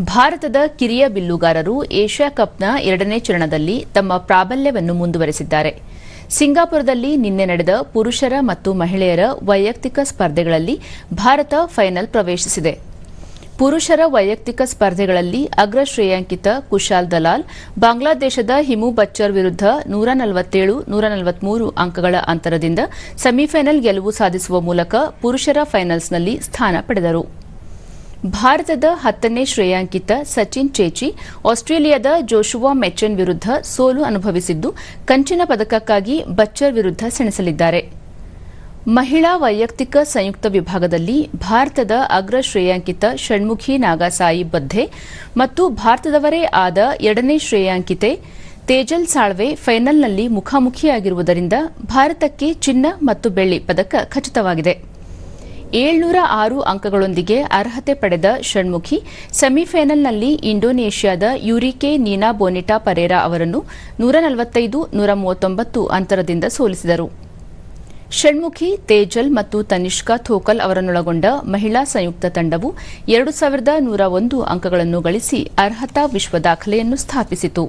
ಭಾರತದ ಕಿರಿಯ ಬಿಲ್ಲುಗಾರರು ಏಷ್ಯಾ ಕಪ್ನ ಎರಡನೇ ಚರಣದಲ್ಲಿ ತಮ್ಮ ಪ್ರಾಬಲ್ಯವನ್ನು ಮುಂದುವರೆಸಿದ್ದಾರೆ. ಸಿಂಗಾಪುರದಲ್ಲಿ ನಿನ್ನೆ ನಡೆದ ಪುರುಷರ ಮತ್ತು ಮಹಿಳೆಯರ ವೈಯಕ್ತಿಕ ಸ್ಪರ್ಧೆಗಳಲ್ಲಿ ಭಾರತ ಫೈನಲ್ ಪ್ರವೇಶಿಸಿದೆ. ಪುರುಷರ ವೈಯಕ್ತಿಕ ಸ್ಪರ್ಧೆಗಳಲ್ಲಿ ಅಗ್ರ ಶ್ರೇಯಾಂಕಿತ ಕುಶಾಲ್ ದಲಾಲ್, ಬಾಂಗ್ಲಾದೇಶದ ಹಿಮು ಬಚ್ಚರ್ ವಿರುದ್ಧ ನೂರ ನಲವತ್ತೇಳು, ನೂರ ನಲವತ್ಮೂರು ಅಂಕಗಳ ಅಂತರದಿಂದ ಸೆಮಿಫೈನಲ್ ಗೆಲುವು ಸಾಧಿಸುವ ಮೂಲಕ ಪುರುಷರ ಫೈನಲ್ಸ್ನಲ್ಲಿ ಸ್ಥಾನ ಪಡೆದರು. ಭಾರತದ ಹತ್ತನೇ ಶ್ರೇಯಾಂಕಿತ ಸಚಿನ್ ಚೇಚಿ, ಆಸ್ಟ್ರೇಲಿಯಾದ ಜೋಶುವಾ ಮೆಚನ್ ವಿರುದ್ಧ ಸೋಲು ಅನುಭವಿಸಿದ್ದು, ಕಂಚಿನ ಪದಕಕ್ಕಾಗಿ ಬಚ್ಚರ್ ವಿರುದ್ಧ ಸೆಣಸಲಿದ್ದಾರೆ. ಮಹಿಳಾ ವೈಯಕ್ತಿಕ ಸಂಯುಕ್ತ ವಿಭಾಗದಲ್ಲಿ ಭಾರತದ ಅಗ್ರ ಶ್ರೇಯಾಂಕಿತ ಷಣ್ಮುಖಿ ನಾಗಾಸಾಯಿ ಬದ್ಧೆ ಮತ್ತು ಭಾರತದವರೇ ಆದ ಎರಡನೇ ಶ್ರೇಯಾಂಕಿತೆ ತೇಜಲ್ ಸಾಳ್ವೆ ಫೈನಲ್ನಲ್ಲಿ ಮುಖಾಮುಖಿಯಾಗಿರುವುದರಿಂದ ಭಾರತಕ್ಕೆ ಚಿನ್ನ ಮತ್ತು ಬೆಳ್ಳಿ ಪದಕ ಖಚಿತವಾಗಿದೆ. ಏಳ್ನೂರ ಆರು ಅಂಕಗಳೊಂದಿಗೆ ಅರ್ಹತೆ ಪಡೆದ ಷಣ್ಮುಖಿ, ಸೆಮಿಫೈನಲ್ನಲ್ಲಿ ಇಂಡೋನೇಷ್ಯಾದ ಯುರಿಕೆ ನೀನಾ ಬೋನಿಟಾ ಪರೇರಾ ಅವರನ್ನು ನೂರ ನಲವತ್ತೈದು ನೂರ ಮೂವತ್ತೊಂಬತ್ತು ಅಂತರದಿಂದ ಸೋಲಿಸಿದರು. ಷಣ್ಮುಖಿ, ತೇಜಲ್ ಮತ್ತು ತನಿಷ್ಕಾ ಥೋಕಲ್ ಅವರನ್ನೊಳಗೊಂಡ ಮಹಿಳಾ ಸಂಯುಕ್ತ ತಂಡವು ಎರಡು ಸಾವಿರದ ನೂರ ಒಂದು ಅಂಕಗಳನ್ನು ಗಳಿಸಿ ಅರ್ಹತಾ ವಿಶ್ವ ದಾಖಲೆಯನ್ನು ಸ್ಥಾಪಿಸಿತು.